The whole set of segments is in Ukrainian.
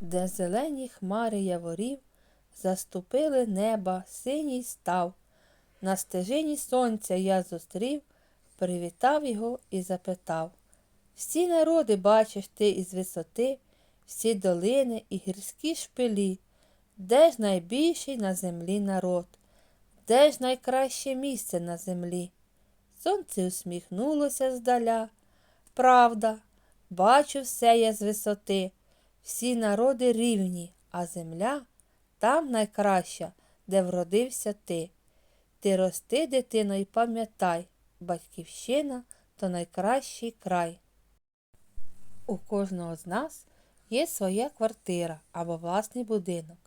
де зелені хмари яворів заступили неба, синій став. На стежині сонця я зустрів, привітав його і запитав. Всі народи бачиш ти із висоти, всі долини і гірські шпилі, де ж найбільший на землі народ, де ж найкраще місце на землі? Сонце усміхнулося здаля. Правда, бачу все я з висоти, всі народи рівні, а земля там найкраща, де вродився ти. Ти рости, дитино, і пам'ятай, батьківщина то найкращий край. У кожного з нас є своя квартира або власний будинок.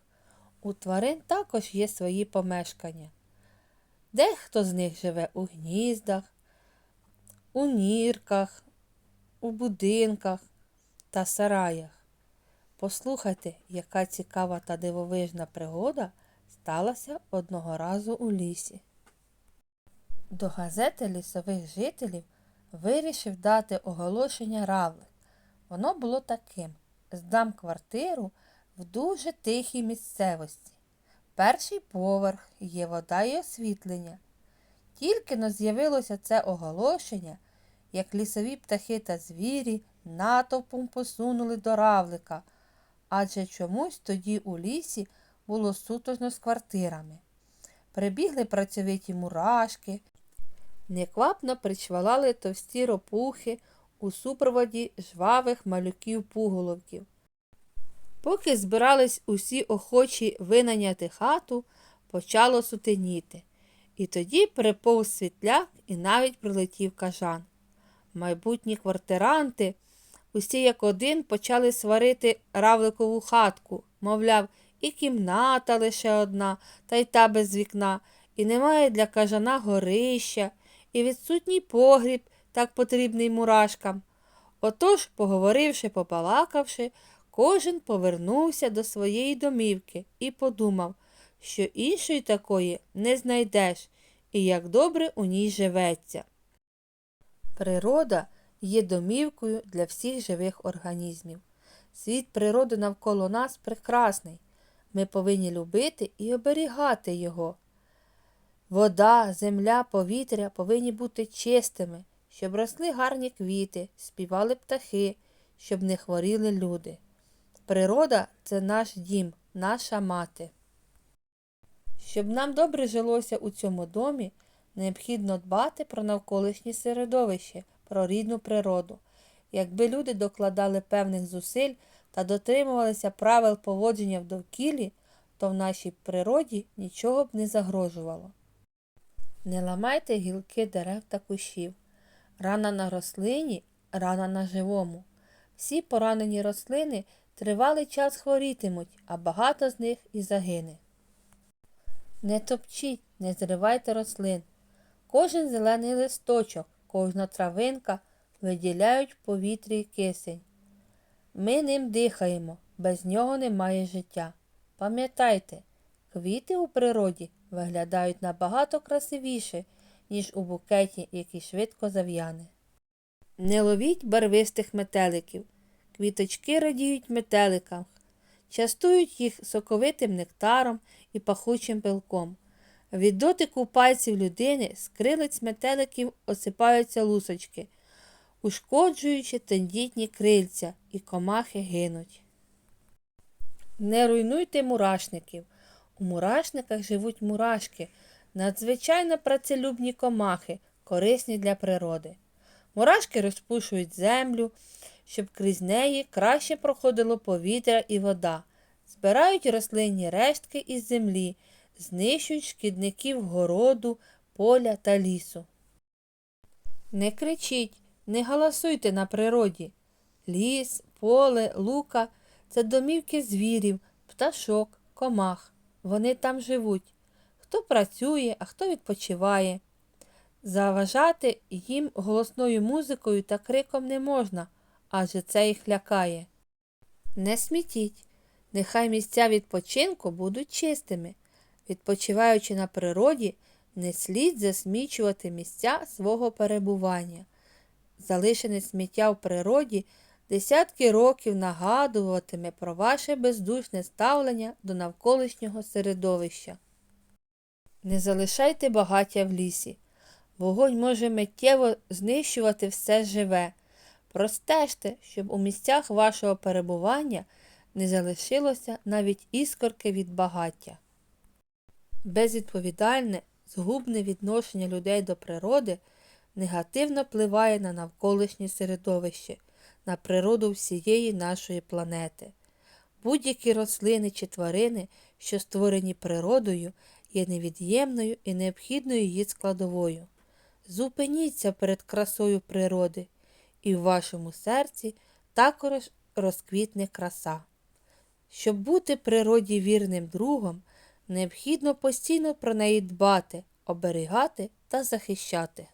У тварин також є свої помешкання. Дехто з них живе у гніздах, у нірках, у будинках та сараях. Послухайте, яка цікава та дивовижна пригода сталася одного разу у лісі. До газети лісових жителів вирішив дати оголошення равлик. Воно було таким: здам квартиру в дуже тихій місцевості. Перший поверх є вода і освітлення. Тільки но з'явилося це оголошення, як лісові птахи та звірі натовпом посунули до равлика, адже чомусь тоді у лісі було сутожно з квартирами. Прибігли працьовиті мурашки, неквапно причвалали товсті ропухи у супроводі жвавих малюків пуголовків. Поки збирались усі охочі винайняти хату, почало сутеніти. І тоді приповз світляк і навіть прилетів кажан. Майбутні квартиранти, усі як один почали сварити равликову хатку, мовляв, і кімната лише одна, та й та без вікна, і немає для кажана горища, і відсутній погріб, так потрібний мурашкам. Отож, поговоривши, попалакавши, кожен повернувся до своєї домівки і подумав, що іншої такої не знайдеш, і як добре у ній живеться. Природа є домівкою для всіх живих організмів. Світ природи навколо нас прекрасний. Ми повинні любити і оберігати його. Вода, земля, повітря повинні бути чистими, щоб росли гарні квіти, співали птахи, щоб не хворіли люди. Природа це наш дім, наша мати. Щоб нам добре жилося у цьому домі, необхідно дбати про навколишнє середовище, про рідну природу. Якби люди докладали певних зусиль та дотримувалися правил поводження в довкіллі, то в нашій природі нічого б не загрожувало. Не ламайте гілки дерев та кущів. Рана на рослині, рана на живому. Всі поранені рослини тривалий час хворітимуть, а багато з них і загине. Не топчіть, не зривайте рослин. Кожен зелений листочок, кожна травинка виділяють в повітрі кисень. Ми ним дихаємо, без нього немає життя. Пам'ятайте, квіти у природі виглядають набагато красивіше, ніж у букеті, який швидко зав'яне. Не ловіть барвистих метеликів. Квіточки радіють метеликам, частують їх соковитим нектаром і пахучим пилком. Від дотику пальців людини з крилиць метеликів осипаються лусочки, ушкоджуючи тендітні крильця, і комахи гинуть. Не руйнуйте мурашників. У мурашниках живуть мурашки, надзвичайно працелюбні комахи, корисні для природи. Мурашки розпушують землю, щоб крізь неї краще проходило повітря і вода, збирають рослинні рештки із землі, знищують шкідників городу, поля та лісу. Не кричіть, не галасуйте на природі. Ліс, поле, лука це домівки звірів, пташок, комах. Вони там живуть. Хто працює, а хто відпочиває. Заважати їм голосною музикою та криком не можна, адже це їх лякає. Не смітіть, нехай місця відпочинку будуть чистими. Відпочиваючи на природі, не слід засмічувати місця свого перебування. Залишене сміття в природі десятки років нагадуватиме про ваше бездушне ставлення до навколишнього середовища. Не залишайте багаття в лісі. Вогонь може миттєво знищувати все живе. Простежте, щоб у місцях вашого перебування не залишилося навіть іскорки від багаття. Безвідповідальне, згубне відношення людей до природи негативно впливає на навколишнє середовище, на природу всієї нашої планети. Будь-які рослини чи тварини, що створені природою, є невід'ємною і необхідною її складовою. Зупиніться перед красою природи, і в вашому серці також розквітне краса. Щоб бути природі вірним другом, необхідно постійно про неї дбати, оберігати та захищати.